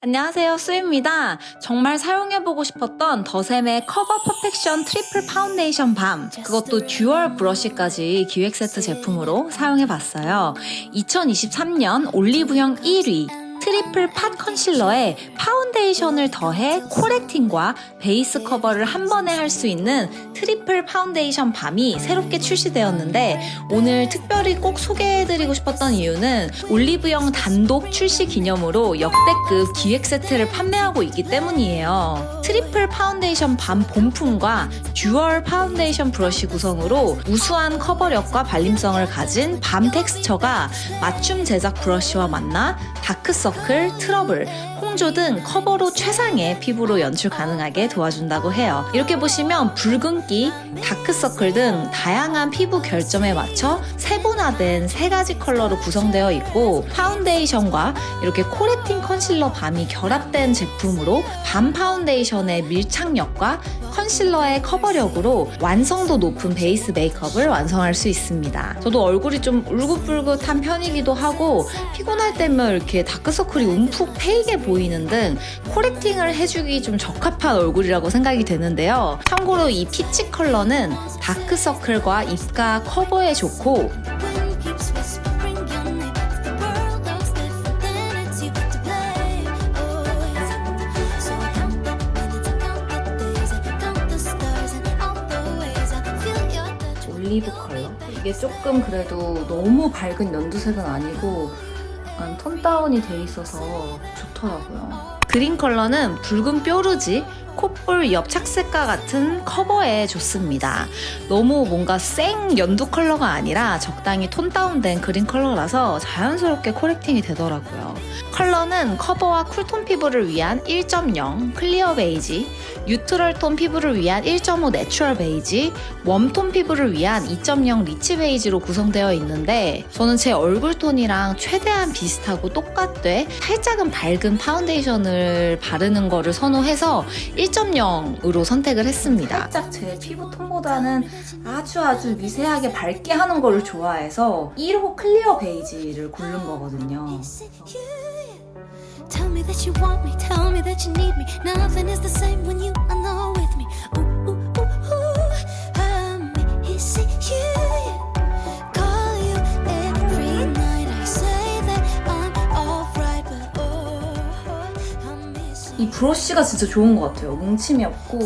안녕하세요, 수입니다. 정말 사용해보고 싶었던 더샘의 커버 퍼펙션 트리플 파운데이션 밤. 그것도 듀얼 브러쉬까지 기획 세트 제품으로 사용해봤어요. 2023년 올리브영 1위. 트리플 팟 컨실러에 파운데이션을 더해 코렉팅과 베이스 커버를 한 번에 할 수 있는 트리플 파운데이션 밤이 새롭게 출시되었는데 오늘 특별히 꼭 소개해드리고 싶었던 이유는 올리브영 단독 출시 기념으로 역대급 기획 세트를 판매하고 있기 때문이에요. 트리플 파운데이션 밤 본품과 듀얼 파운데이션 브러쉬 구성으로 우수한 커버력과 발림성을 가진 밤 텍스처가 맞춤 제작 브러쉬와 만나 다크서 클, 트러블, 홍조 등 커버로 최상의 피부로 연출 가능하게 도와준다고 해요. 이렇게 보시면 붉은기, 다크서클 등 다양한 피부 결점에 맞춰 세분화된 세 가지 컬러로 구성되어 있고 파운데이션과 이렇게 코렉팅 컨실러 밤이 결합된 제품으로 밤 파운데이션의 밀착력과 컨실러의 커버력으로 완성도 높은 베이스 메이크업을 완성할 수 있습니다. 저도 얼굴이 좀 울긋불긋한 편이기도 하고 피곤할 때면 이렇게 다크서클 이 움푹 패이게 보이는 등 코렉팅을 해주기 좀 적합한 얼굴이라고 생각이 되는데요. 참고로 이 피치 컬러는 다크서클과 입가 커버에 좋고. Oh. 올리브 컬러. 이게 조금 그래도 너무 밝은 연두색은 아니고 약간 톤 다운이 돼 있어서 좋더라고요. 그린 컬러는 붉은 뾰루지, 콧볼 옆 착색과 같은 커버에 좋습니다. 너무 뭔가 생 연두 컬러가 아니라 적당히 톤 다운된 그린 컬러라서 자연스럽게 코렉팅이 되더라고요. 컬러는 커버와 쿨톤 피부를 위한 1.0 클리어 베이지, 뉴트럴 톤 피부를 위한 1.5 내추럴 베이지, 웜톤 피부를 위한 2.0 리치 베이지로 구성되어 있는데 저는 제 얼굴 톤이랑 최대한 비슷하고 똑같되 살짝은 밝은 파운데이션을 바르는 거를 선호해서 1.0으로 선택을 했습니다. 살짝 제 피부 톤보다는 아주 아주 미세하게 밝게 하는 거를 좋아해서 1호 클리어 베이지를 고른 거거든요. Tell me that you want me, tell me that you need me. Nothing is the same when you are not with me. Ooh, ooh, ooh, ooh. Um, is it you? Call you every night. I say that I'm alright, but oh, I'm missing. 이 브러쉬가 진짜 좋은 것 같아요. 뭉침이 없고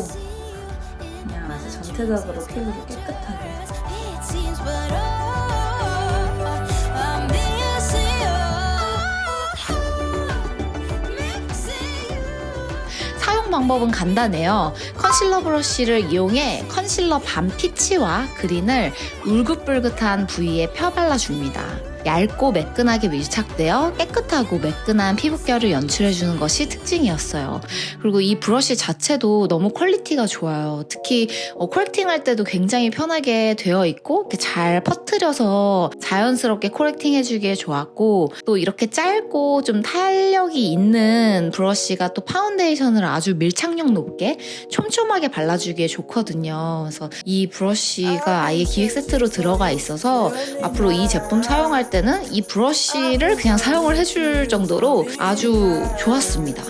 그냥 아주 전체적으로 피부를 깨끗하게. It seems, but oh, 방법은 간단해요. 컨실러 브러쉬를 이용해 컨실러 밤 피치와 그린을 울긋불긋한 부위에 펴 발라 줍니다. 얇고 매끈하게 밀착되어 깨끗하고 매끈한 피부결을 연출해주는 것이 특징이었어요. 그리고 이 브러쉬 자체도 너무 퀄리티가 좋아요. 특히 어, 코렉팅 할 때도 굉장히 편하게 되어 있고 잘 퍼뜨려서 자연스럽게 코렉팅 해주기에 좋았고 또 이렇게 짧고 좀 탄력이 있는 브러쉬가 또 파운데이션을 아주 밀착력 높게 촘촘하게 발라주기에 좋거든요. 그래서 이 브러쉬가 아예 기획 세트로 들어가 있어서 앞으로 이 제품 사용할 때는 이 브러쉬를 그냥 사용을 해줄 정도로 아주 좋았습니다.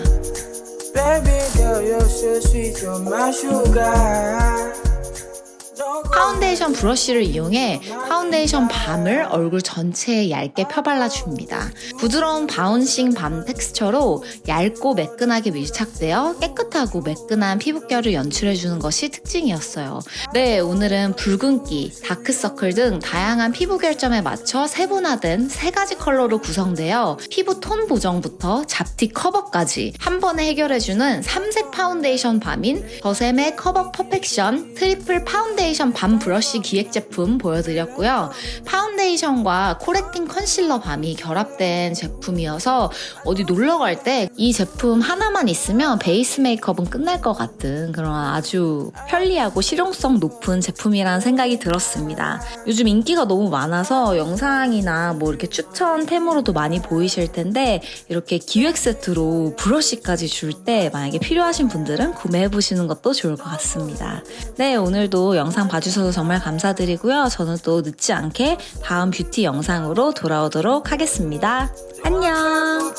파운데이션 브러쉬를 이용해 파운데이션 밤을 얼굴 전체에 얇게 펴발라 줍니다. 부드러운 바운싱 밤 텍스처로 얇고 매끈하게 밀착되어 깨끗하고 매끈한 피부결을 연출해주는 것이 특징이었어요. 네, 오늘은 붉은기, 다크서클 등 다양한 피부 결점에 맞춰 세분화된 세 가지 컬러로 구성되어 피부 톤 보정부터 잡티 커버까지 한 번에 해결해주는 삼색 파운데이션 밤인 더샘의 커버 퍼펙션 트리플 파운데이션 밤 브러쉬 기획 제품 보여드렸고요. 파운데이션과 코렉팅 컨실러 밤이 결합된 제품이어서 어디 놀러 갈 때 이 제품 하나만 있으면 베이스 메이크업은 끝날 것 같은 그런 아주 편리하고 실용성 높은 제품이라는 생각이 들었습니다. 요즘 인기가 너무 많아서 영상이나 뭐 이렇게 추천템으로도 많이 보이실 텐데 이렇게 기획 세트로 브러쉬까지 줄 때 만약에 필요하신 분들은 구매해 보시는 것도 좋을 것 같습니다. 네, 오늘도 영상 봐주셔서 정말 감사드리고요. 저는 또 늦지 않게 다음 뷰티 영상으로 돌아오도록 하겠습니다. 안녕!